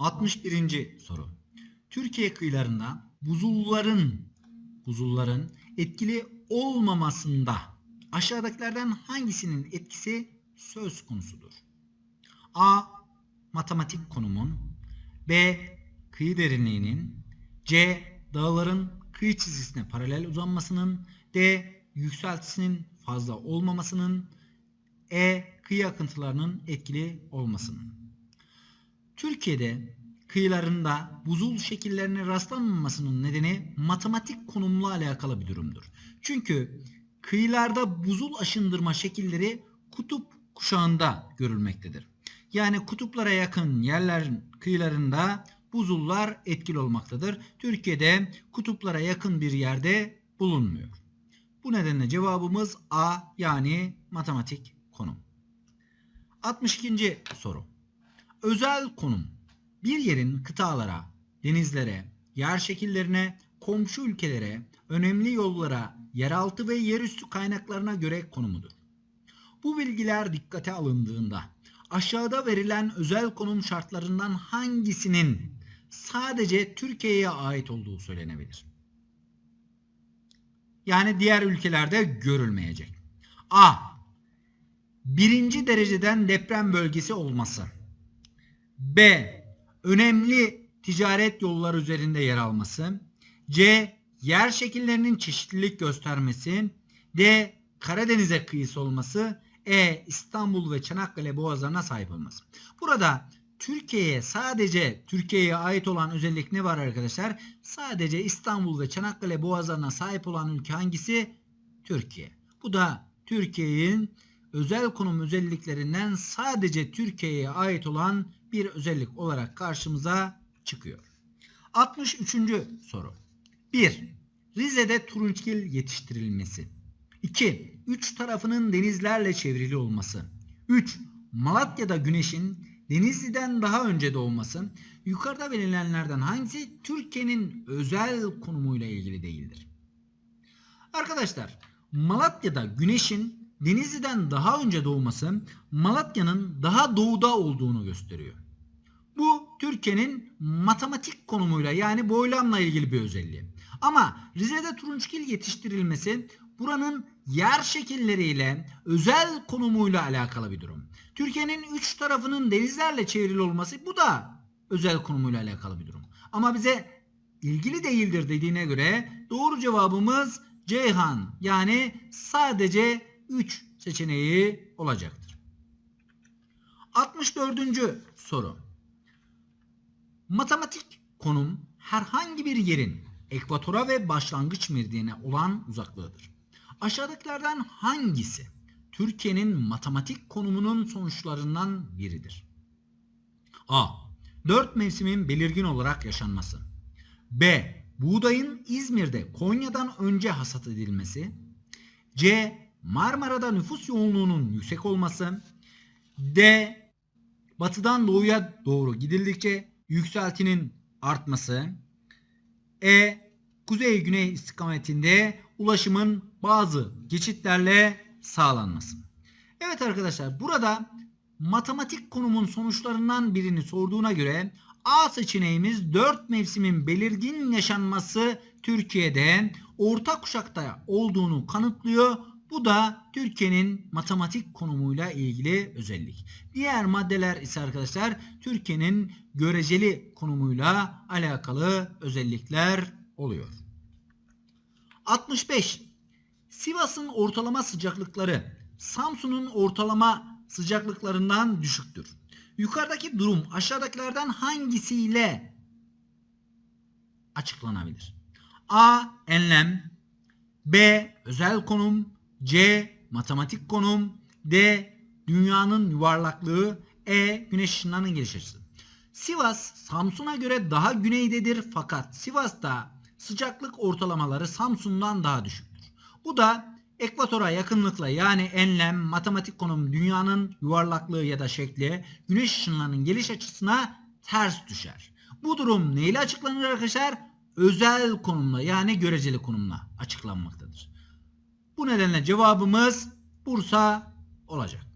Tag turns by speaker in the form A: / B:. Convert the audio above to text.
A: 61. soru. Türkiye kıyılarında buzulların buzulların etkili olmamasında aşağıdakilerden hangisinin etkisi söz konusudur? A. Matematik konumun B. Kıyı derinliğinin C. Dağların kıyı çizgisine paralel uzanmasının D. Yükseltisinin fazla olmamasının E. Kıyı akıntılarının etkili olmasının Türkiye'de kıyılarında buzul şekillerine rastlanmamasının nedeni matematik konumla alakalı bir durumdur. Çünkü kıyılarda buzul aşındırma şekilleri kutup kuşağında görülmektedir. Yani kutuplara yakın yerlerin kıyılarında buzullar etkili olmaktadır. Türkiye'de kutuplara yakın bir yerde bulunmuyor. Bu nedenle cevabımız A yani matematik konum. 62. soru. Özel konum bir yerin kıtalara, denizlere, yer şekillerine, komşu ülkelere, önemli yollara, yeraltı ve yerüstü kaynaklarına göre konumudur. Bu bilgiler dikkate alındığında aşağıda verilen özel konum şartlarından hangisinin sadece Türkiye'ye ait olduğu söylenebilir? Yani diğer ülkelerde görülmeyecek. A. Birinci dereceden deprem bölgesi olması. B. Önemli ticaret yolları üzerinde yer alması. C. Yer şekillerinin çeşitlilik göstermesi. D. Karadeniz'e kıyısı olması. E. İstanbul ve Çanakkale boğazlarına sahip olması. Burada Türkiye'ye sadece Türkiye'ye ait olan özellik ne var arkadaşlar? Sadece İstanbul ve Çanakkale boğazlarına sahip olan ülke hangisi? Türkiye. Bu da Türkiye'nin özel konum özelliklerinden sadece Türkiye'ye ait olan bir özellik olarak karşımıza çıkıyor. 63. soru. 1. Rize'de turunçgil yetiştirilmesi. 2. Üç tarafının denizlerle çevrili olması. 3. Malatya'da güneşin Denizli'den daha önce doğması. Yukarıda verilenlerden hangisi Türkiye'nin özel konumuyla ilgili değildir? Arkadaşlar Malatya'da güneşin Denizli'den daha önce doğması Malatya'nın daha doğuda olduğunu gösteriyor. Bu Türkiye'nin matematik konumuyla yani boylamla ilgili bir özelliği. Ama Rize'de turunçgil yetiştirilmesi buranın yer şekilleriyle özel konumuyla alakalı bir durum. Türkiye'nin üç tarafının denizlerle çevrili olması bu da özel konumuyla alakalı bir durum. Ama bize ilgili değildir dediğine göre doğru cevabımız Ceyhan yani sadece 3 seçeneği olacaktır. 64. soru. Matematik konum herhangi bir yerin ekvatora ve başlangıç meridyene olan uzaklığıdır. Aşağıdakilerden hangisi Türkiye'nin matematik konumunun sonuçlarından biridir? A. Dört mevsimin belirgin olarak yaşanması. B. Buğdayın İzmir'de Konya'dan önce hasat edilmesi. C. Marmara'da nüfus yoğunluğunun yüksek olması. D. Batıdan doğuya doğru gidildikçe yükseltinin artması. E. Kuzey-güney istikametinde ulaşımın bazı geçitlerle sağlanması. Evet arkadaşlar burada matematik konumun sonuçlarından birini sorduğuna göre A seçeneğimiz 4 mevsimin belirgin yaşanması Türkiye'de orta kuşakta olduğunu kanıtlıyor. Bu da Türkiye'nin matematik konumuyla ilgili özellik. Diğer maddeler ise arkadaşlar Türkiye'nin göreceli konumuyla alakalı özellikler oluyor. 65. Sivas'ın ortalama sıcaklıkları Samsun'un ortalama sıcaklıklarından düşüktür. Yukarıdaki durum aşağıdakilerden hangisiyle açıklanabilir? A. Enlem B. Özel konum C. Matematik konum D. Dünyanın yuvarlaklığı E. Güneş ışınlarının geliş açısı. Sivas Samsun'a göre daha güneydedir fakat Sivas'ta sıcaklık ortalamaları Samsun'dan daha düşüktür. Bu da ekvatora yakınlıkla yani enlem, matematik konum, dünyanın yuvarlaklığı ya da şekli, güneş ışınlarının geliş açısına ters düşer. Bu durum neyle açıklanır arkadaşlar? Özel konumla yani göreceli konumla açıklanmaktadır. Bu nedenle cevabımız Bursa olacak.